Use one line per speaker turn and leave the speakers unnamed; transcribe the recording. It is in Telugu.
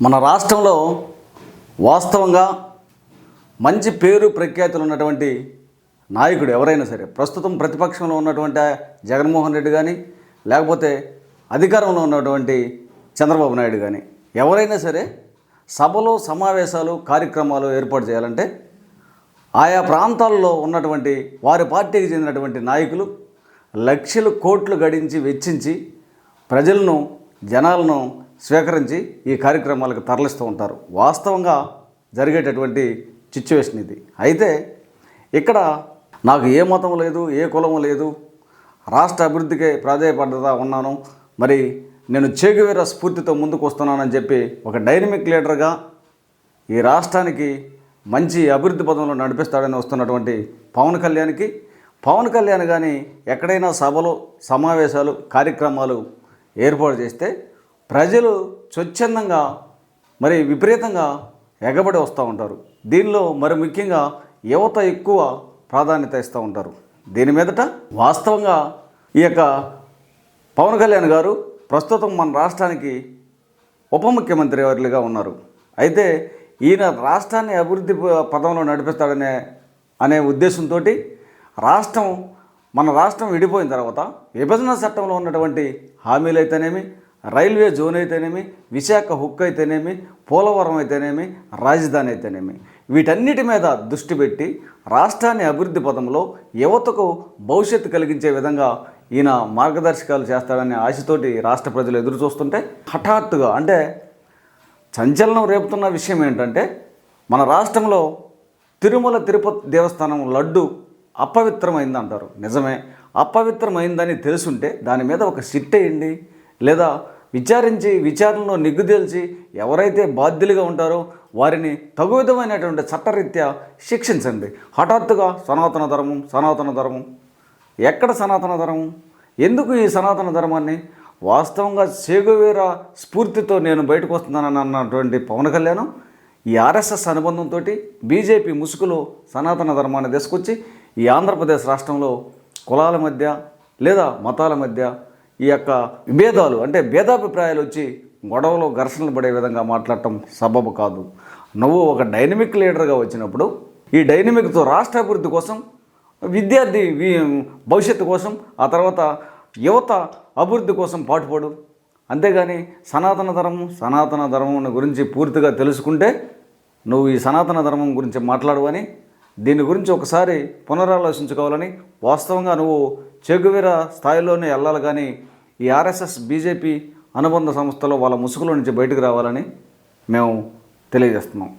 మన రాష్ట్రంలో వాస్తవంగా మంచి పేరు ప్రఖ్యాతులు ఉన్నటువంటి నాయకుడు ఎవరైనా సరే ప్రస్తుతం ప్రతిపక్షంలో ఉన్నటువంటి జగన్మోహన్ రెడ్డి కానీ లేకపోతే అధికారంలో ఉన్నటువంటి చంద్రబాబు నాయుడు కానీ ఎవరైనా సరే సభలు సమావేశాలు కార్యక్రమాలు ఏర్పాటు చేయాలంటే ఆయా ప్రాంతాల్లో ఉన్నటువంటి వారి పార్టీకి చెందినటువంటి నాయకులు లక్షలు కోట్లు గడించి వెచ్చించి ప్రజలను జనాలను స్వీకరించి ఈ కార్యక్రమాలకు తరలిస్తూ ఉంటారు. వాస్తవంగా జరిగేటటువంటి సిచ్యువేషన్ ఇది. అయితే ఇక్కడ నాకు ఏ మతం లేదు ఏ కులం లేదు రాష్ట్ర అభివృద్ధికే ప్రాధాన్యపడ్డదా ఉన్నాను. మరి నేను చేగువేర స్ఫూర్తితో ముందుకు వస్తున్నానని చెప్పి ఒక డైనమిక్ లీడర్గా ఈ రాష్ట్రానికి మంచి అభివృద్ధి పదంలో నడిపిస్తాడని వస్తున్నటువంటి పవన్ కళ్యాణ్కి పవన్ కళ్యాణ్ కానీ ఎక్కడైనా సభలు సమావేశాలు కార్యక్రమాలు ఏర్పాటు చేస్తే ప్రజలు స్వచ్ఛందంగా మరి విపరీతంగా ఎగబడి వస్తూ ఉంటారు. దీనిలో మరి ముఖ్యంగా యువత ఎక్కువ ప్రాధాన్యత ఇస్తూ ఉంటారు. దీని మీదట వాస్తవంగా ఈ యొక్క పవన్ కళ్యాణ్ గారు ప్రస్తుతం మన రాష్ట్రానికి ఉప ముఖ్యమంత్రి వర్లుగా ఉన్నారు. అయితే ఈయన రాష్ట్రాన్ని అభివృద్ధి పదంలో నడిపిస్తాడనే అనే ఉద్దేశంతో రాష్ట్రం మన రాష్ట్రం విడిపోయిన తర్వాత విభజన చట్టంలో ఉన్నటువంటి హామీలు అయితేనేమి రైల్వే జోన్ అయితేనేమి విశాఖ హుక్ అయితేనేమి పోలవరం అయితేనేమి రాజధాని అయితేనేమి. వీటన్నిటి మీద దృష్టి పెట్టి రాష్ట్రాన్ని అభివృద్ధి పదంలో యువతకు భవిష్యత్తు కలిగించే విధంగా ఈయన మార్గదర్శకాలు చేస్తాడనే ఆశతోటి రాష్ట్ర ప్రజలు ఎదురు చూస్తుంటే హఠాత్తుగా అంటే సంచలనం రేపుతున్న విషయం ఏంటంటే మన రాష్ట్రంలో తిరుమల తిరుపతి దేవస్థానం లడ్డు అపవిత్రమైంది అంటారు నిజమే. అపవిత్రమైందని తెలుసుంటే దాని మీద ఒక సిట్ వేయండి లేదా విచారించి విచారణలో నిగ్గుదేల్చి ఎవరైతే బాధ్యులుగా ఉంటారో వారిని తగు విధమైనటువంటి చట్టరీత్యా శిక్షించండి. హఠాత్తుగా సనాతన ధర్మం సనాతన ధర్మం. ఎక్కడ సనాతన ధర్మం? ఎందుకు ఈ సనాతన ధర్మాన్ని? వాస్తవంగా సేగువీర స్ఫూర్తితో నేను బయటకు వస్తున్నానని అన్నటువంటి పవన్ కళ్యాణ్ ఈ ఆర్ఎస్ఎస్ అనుబంధంతో బీజేపీ ముసుగులో సనాతన ధర్మాన్ని తీసుకొచ్చి ఈ ఆంధ్రప్రదేశ్ రాష్ట్రంలో కులాల మధ్య లేదా మతాల మధ్య ఈ యొక్క విభేదాలు అంటే భేదాభిప్రాయాలు వచ్చి గొడవలు ఘర్షణలు పడే విధంగా మాట్లాడటం సబబు కాదు. నువ్వు ఒక డైనమిక్ లీడర్గా వచ్చినప్పుడు ఈ డైనమిక్తో రాష్ట్ర అభివృద్ధి కోసం విద్యార్థి భవిష్యత్తు కోసం ఆ తర్వాత యువత అభివృద్ధి కోసం పాటుపడు. అంతేగాని సనాతన ధర్మం సనాతన ధర్మం గురించి పూర్తిగా తెలుసుకుంటే నువ్వు ఈ సనాతన ధర్మం గురించి మాట్లాడవని దీని గురించి ఒకసారి పునరాలోచించుకోవాలని వాస్తవంగా నువ్వు చెగువీర స్థాయిలోనే వెళ్ళాలి కానీ ఈ ఆర్ఎస్ఎస్ బీజేపీ అనుబంధ సంస్థలో వాళ్ళ ముసుగులో నుంచి బయటకు రావాలని మేము తెలియజేస్తున్నాం.